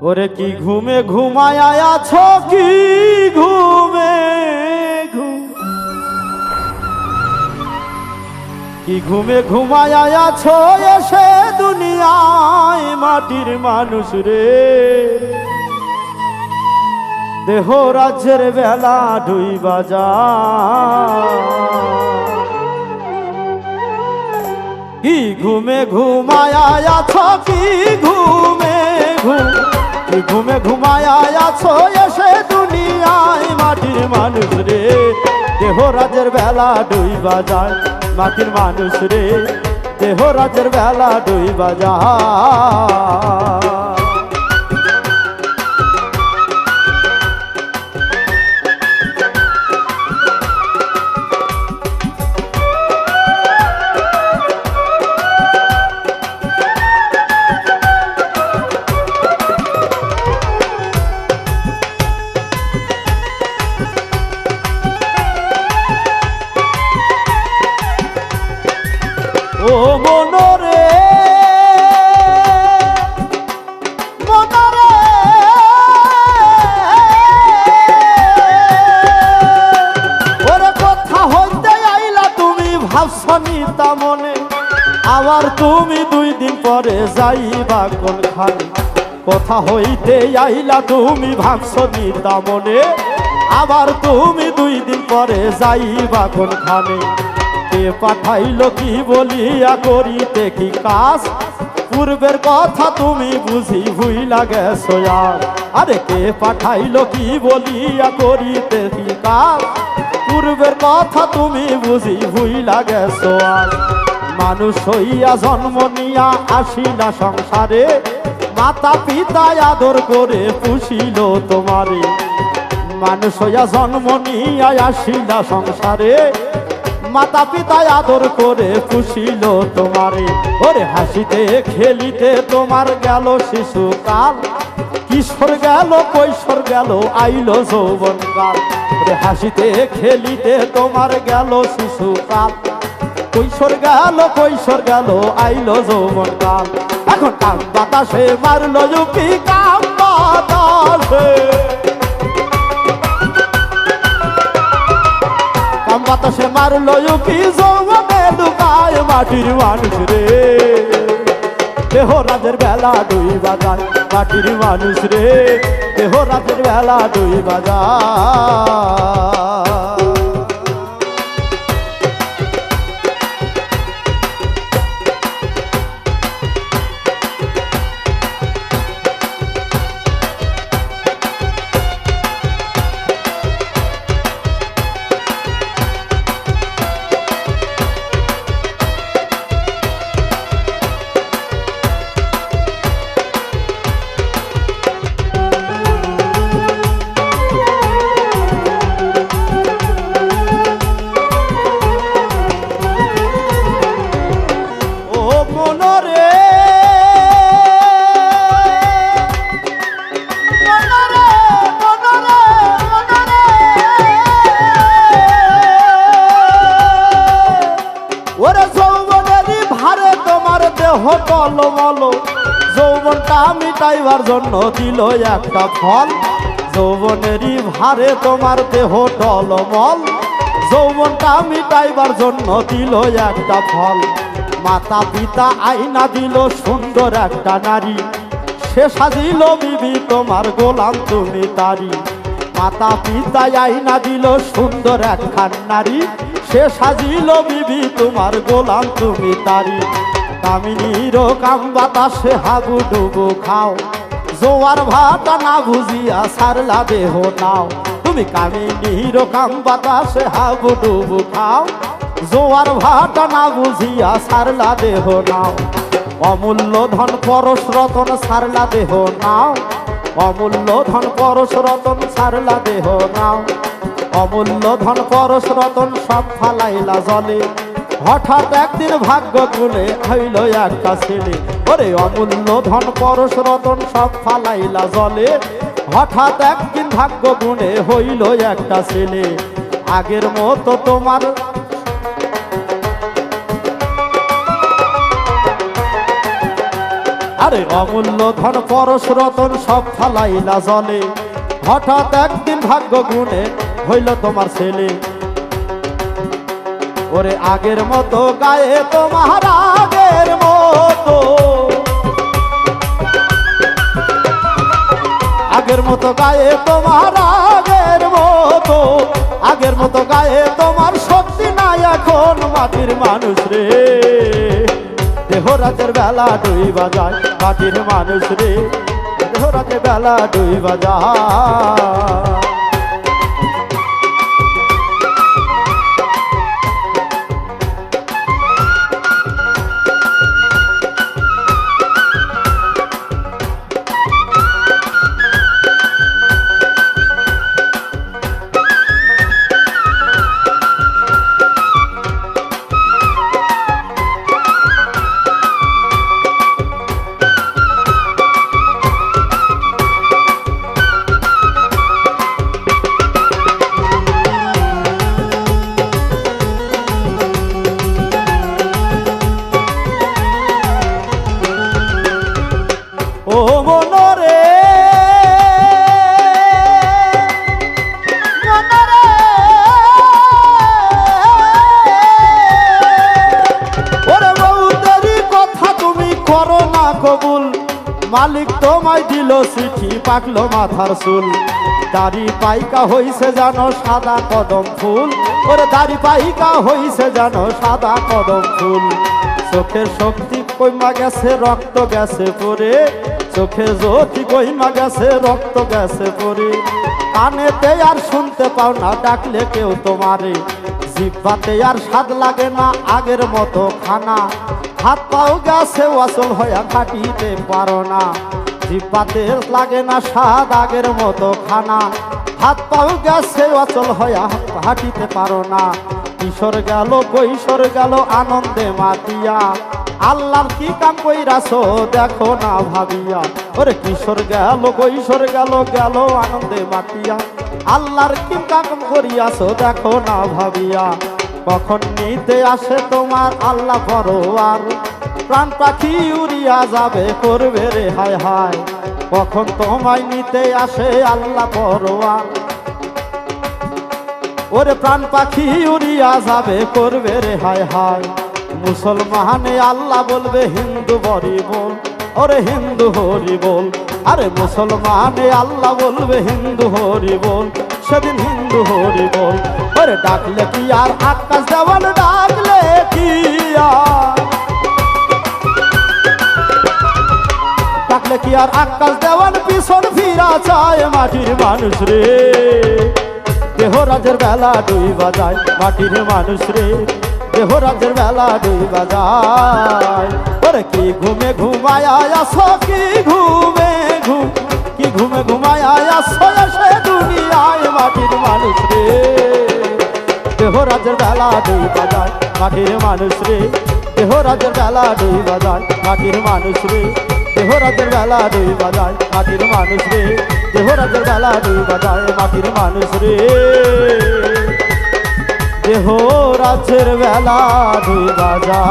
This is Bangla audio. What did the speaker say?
ওরে কি ঘুমে ঘুমায় আছো? কি ঘুমে কি ঘুমে ঘুমায় আছো এসে দুনিয়ায় মাটির মানুষ রে? দেহ রাজ্যের বেলা ডুই বাজা। কি ঘুমে ঘুমায় আছো? কি ঘুমে ঘুম কি ঘুমে ঘুমায় আছো এসে দুনিয়ায় মাটির মানুষ রে। দেহ রাজের বেলা ডুই বাজায়, মাটির মানুষ রে। দেহ রাজের বেলা ডুই বাজায়। তা মনে। আবার তুমি দুই দিন পরে যাইবা কোনখানে? কথা হইতে আইলা তুমি ভাবছনি তা মনে আবার তুমি দুই দিন পরে যাইবা কোনখানে? কে পাঠাইলো কি বলিয়া করিতে কি কাজ? পূর্বের কথা তুমি বুঝি ভুইলা গেছো আর। আরে কে পাঠাইলো কি বলিয়া করিতে কি কাজ? পূর্বের কথা তুমি বুঝি ভুইলা গেছো আর। মানুষ হইয়া জন্ম নিয়া আসিলা সংসারে, মাতা পিতা আদর করে পুষিল তোমারে। মানুষ হইয়া জন্ম নিয়া আসিলা সংসারে, মাতা পিতা আদর করে পুষিল তোমারে। ওরে হাসিতে খেলিতে তোমার গেল শিশুকাল, কিশোর গেল কৈশোর গেল আইল যৌবন কাল ওরে হাসিতে খেলিতে তোমার গেল শিশুকাল কৈশোর গেল কৈশোর গেল, আইলো যৌবন কাল এখন কাম বাতাসে মারলো যুকি কাম বাতাসে। কাম বাতাসে মারলো কি যৌবনে লুকায় মাটির মানুষ রে। দেহ রাজের বেলা দুই বাজায় মাটির মানুষ রে। দেহ রাতের বেলা দুই বাজায় মিটাইবার জন্য দিল একটা ফল। যৌবনেরই ভারে তোমার দেহ টলমল। যৌবনটা মিটাইবার জন্য দিল একটা ফল। মাতা পিতা আইনা দিল সুন্দর একটা নারী। সে সাজিল বিবি তোমার গোলাম, তুমি তারি মাতা পিতা আইনা দিল সুন্দর একখান নারী। সে সাজিল বিবি তোমার গোলাম, তুমি তারি কামিনীর কাম বাতাসে হাবু ডুবু খাও। জোয়ার ভাতা না বুঝিয়া সারলা দেহ নাও তুমি কামিনীর কাম বাতাসে হাবু ডুবু খাও। জোয়ার ভাটা না বুঝিয়া সারলা দেহ নাও অমূল্য ধন পরশ রতন সারলা দেহ নাও অমূল্য ধন পরশ রতন সারলা দেহ নাও অমূল্য ধন পরশ রতন সব ফালাইলা জলে। হঠাৎ একদিন ভাগ্য গুলে হইল একটা ছেলে। ওরে অমূল্য ধন, পরশ, রতন সব ফালাইলা জলে। হঠাৎ একদিন ভাগ্য গুণে হইল একটা ছেলে। আগের মতো তোমার আরে অমূল্য ধন, পরশ, রতন সব ফালাইলা জলে। হঠাৎ একদিন ভাগ্য গুণে হইল তোমার ছেলে। ওরে আগের মতো গায়ে তোমার আগের মতো। আগের মতো গায়ে তোমার আগের মতো। আগের মতো গায়ে তোমার শক্তি নাই এখন মাটির মানুষ রে। দেহরাতের বেলা দুই বাজায় মাটির মানুষ রে। দেহরাতের বেলা দুই বাজায়। দিল চিঠি, পাকলো মাথার চুল। দাড়ি পাইকা হইছে জানো সাদা কদম ফুল। ওরে দাড়ি পাইকা হইছে জানো সাদা কদম ফুল। চোখের শক্তি কইমা গেছে, রক্ত গেছে পরে। চোখে জ্যোতি কইমা গেছে, রক্ত গেছে পরে। কানেতে আর শুনতে পাও না, ডাকলে কেউ তোমারে। জিব্বাতে আর স্বাদ লাগে না, আগের মতো খানা। হাত পাও গেছে ওয়াসল হইয়া খাটিতে পারো না। জিব্বাতে লাগে না স্বাদ আগের মতো খানা। হাত পাও গেছে, অচল হইয়া হাঁটিতে পারো না। কিশোর গেল, কৈশোর গেল, আনন্দে মাতিয়া। আল্লাহর কি কাম কইরাছো, দেখো না ভাবিয়া। ওরে কিশোর গেল, কৈশোর গেল গেল, আনন্দে মাতিয়া। আল্লাহর কি কাম করিয়াছো, দেখো না ভাবিয়া। কখন নিতে আসে তোমার আল্লাহ পরোয়ার। প্রাণ পাখি উড়িয়া যাবে, করবে রে, হায় হায়। কখন তোমায় নিতে আসে আল্লাহ পরোয়ার ওরে প্রাণ পাখি উড়িয়া যাবে, করবে রে, হায় হায়। মুসলমানে আল্লাহ বলবে, হিন্দু বরি বল। ওরে হিন্দু হরি বল। আরে মুসলমানে আল্লাহ বলবে, হিন্দু হরি বল। সেদিন হিন্দু হরি বল। ওরে ডাকলে কি আর আকাশ দেওয়াল, ডাকলে কি আর আর আকাশ দেওয়ান পিছন ফিরা চায় মাটির মানুষ রে। দেহরাজের বেলা দুই বাজায় মাটির মানুষ রে। দেহরাজের বেলা দুই বাজায়। ওরে কি ঘুমে ঘুমায় আসো কি ঘুমে ঘুম, কি ঘুমে ঘুমায় আসো এসে দুনিয়ায় মাটির মানুষ রে। দেহরাজের বেলা দুই বাজায় মাটির মানুষ রে। দেহরাজের বেলা দুই বাজায় মাটির মানুষ রে। দেহরাজের বেলা দুই বাজায়, মাটির মানুষ রে। দেহরাজের বেলা দুই বাজায়, মাটির মানুষ রে। দেহরাজের বেলা দুই বাজায়।